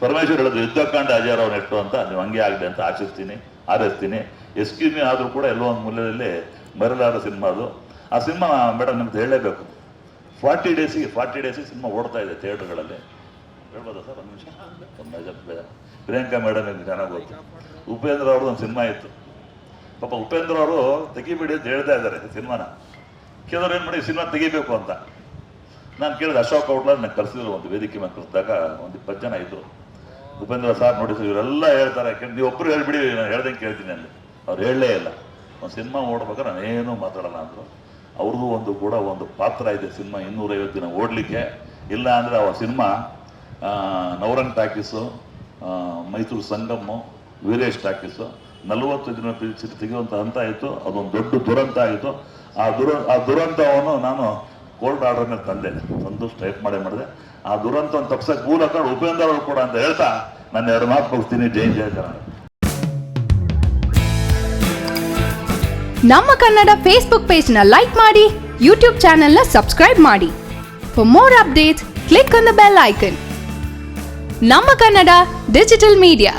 ಪರಮೇಶ್ವರ್ ಹೇಳಿದ್ರು ಯುದ್ಧಕಾಂಡ ಅಜಯ್ ರಾವ್ ನೆಟ್ಟು ಅಂತ, ನೀವು ಹಂಗೆ ಆಗಲಿ ಅಂತ ಆಶಿಸ್ತೀನಿ ಆರಿಸ್ತೀನಿ ಎಸ್ಕ್ಯೂಮಿ ಆದರೂ ಕೂಡ ಎಲ್ಲೋ ಒಂದು ಮೂಲದಲ್ಲಿ ಮರಲಾರ ಸಿನಿಮಾ ಅದು. ಆ ಸಿನಿಮಾ ಮೇಡಮ್ ನಿಮ್ದು ಹೇಳಲೇಬೇಕು. ಫಾರ್ಟಿ ಡೇಸಿಗೆ ಫಾರ್ಟಿ ಡೇಸಿಗೆ ಸಿನಿಮಾ ಓಡ್ತಾ ಇದೆ ಥಿಯೇಟರ್ಗಳಲ್ಲಿ. ಹೇಳ್ಬೋದಾ ಸರ್? ಒಂದು ನಿಮಿಷ. ಒಂದು ಪ್ರಿಯಾಂಕಾ ಮೇಡಮ್ ನಿಮ್ಗೆ ಚೆನ್ನಾಗಿ ಗೊತ್ತು. ಉಪೇಂದ್ರ ಅವ್ರದ್ದು ಒಂದು ಸಿನಿಮಾ ಇತ್ತು. ಪಾಪ ಉಪೇಂದ್ರ ಅವರು ತೆಗಿಬೇಡಿ ಅಂತ ಹೇಳ್ತಾ ಇದ್ದಾರೆ ಸಿನಿಮಾನ. ಕೆಲವ್ರು ಏನು ಮಾಡಿ ಸಿನಿಮಾ ತೆಗಿಬೇಕು ಅಂತ. ನಾನು ಕೇಳಿದೆ ಅಶೋಕ್ ಔಟ್ಲರ್ ನನಗೆ ಕರೆಸಿದ್ರು ಒಂದು ವೇದಿಕೆ ಮೇಲೆ ಒಂದು ಇಪ್ಪತ್ತು ಜನ ಇದ್ರು. ಉಪೇಂದ್ರ ಸಾರ್ ನೋಡಿ ಸರ್ ಇವರೆಲ್ಲ ಹೇಳ್ತಾರೆ ನೀವು ಒಬ್ಬರು ಹೇಳ್ಬಿಡಿ ನಾನು ಹೇಳ್ದಂಗೆ ಕೇಳ್ತೀನಿ ಅಲ್ಲಿ. ಅವ್ರು ಹೇಳಲೇ ಇಲ್ಲ. ಒಂದು ಸಿನಿಮಾ ಓಡ್ಬೇಕಾದ್ರೆ ನಾನೇನು ಮಾತಾಡಲ್ಲ ಅಂದರು. ಅವ್ರದ್ದು ಒಂದು ಕೂಡ ಒಂದು ಪಾತ್ರ ಇದೆ ಸಿನಿಮಾ, ಇನ್ನೂರೈವತ್ತು ದಿನ ಓಡಲಿಕ್ಕೆ. ಇಲ್ಲ ಅಂದರೆ ಆ cinema Navrang talkies Mysuru Sangam Veeresh talkies. ನಲವತ್ತು ದಿನ ತೆಗೆಯುವಂಥ ಹಂತ ಆಯಿತು ಅದೊಂದು ದೊಡ್ಡ ದುರಂತ ಆಯಿತು ಆ ದುರ, ಆ ದುರಂತವನ್ನು ನಾನು ಕೋಲ್ಡ್ ಆರ್ಡರ್ ಮೇಲೆ ತಂದೆ. ತಂದು ಸ್ಟ್ರೈಕ್ ಮಾಡೇ ಮಾಡಿದೆ. ಆ ದುರಂತವನ್ನು ತಪ್ಸಕ್ಕೆ ಮೂಲಕ ಉಪೇಂದ್ರ ಅವರು ಕೂಡ ಅಂತ ಹೇಳ್ತಾ ನಾನು ಎರಡು ಮಾತು ಕೊಡ್ತೀನಿ ಜೈ ಜಯ ಕನ್ನಡ. ನಮ್ಮ ಕನ್ನಡ ಫೇಸ್ಬುಕ್ ಪೇಜ್ನ ಲೈಕ್ ಮಾಡಿ ಯೂಟ್ಯೂಬ್ನ ಸಬ್ಸ್ಕ್ರೈಬ್ ಮಾಡಿ. For more update click on the bell icon ನಮ್ಮ ಕನ್ನಡ ಡಿಜಿಟಲ್ ಮೀಡಿಯಾ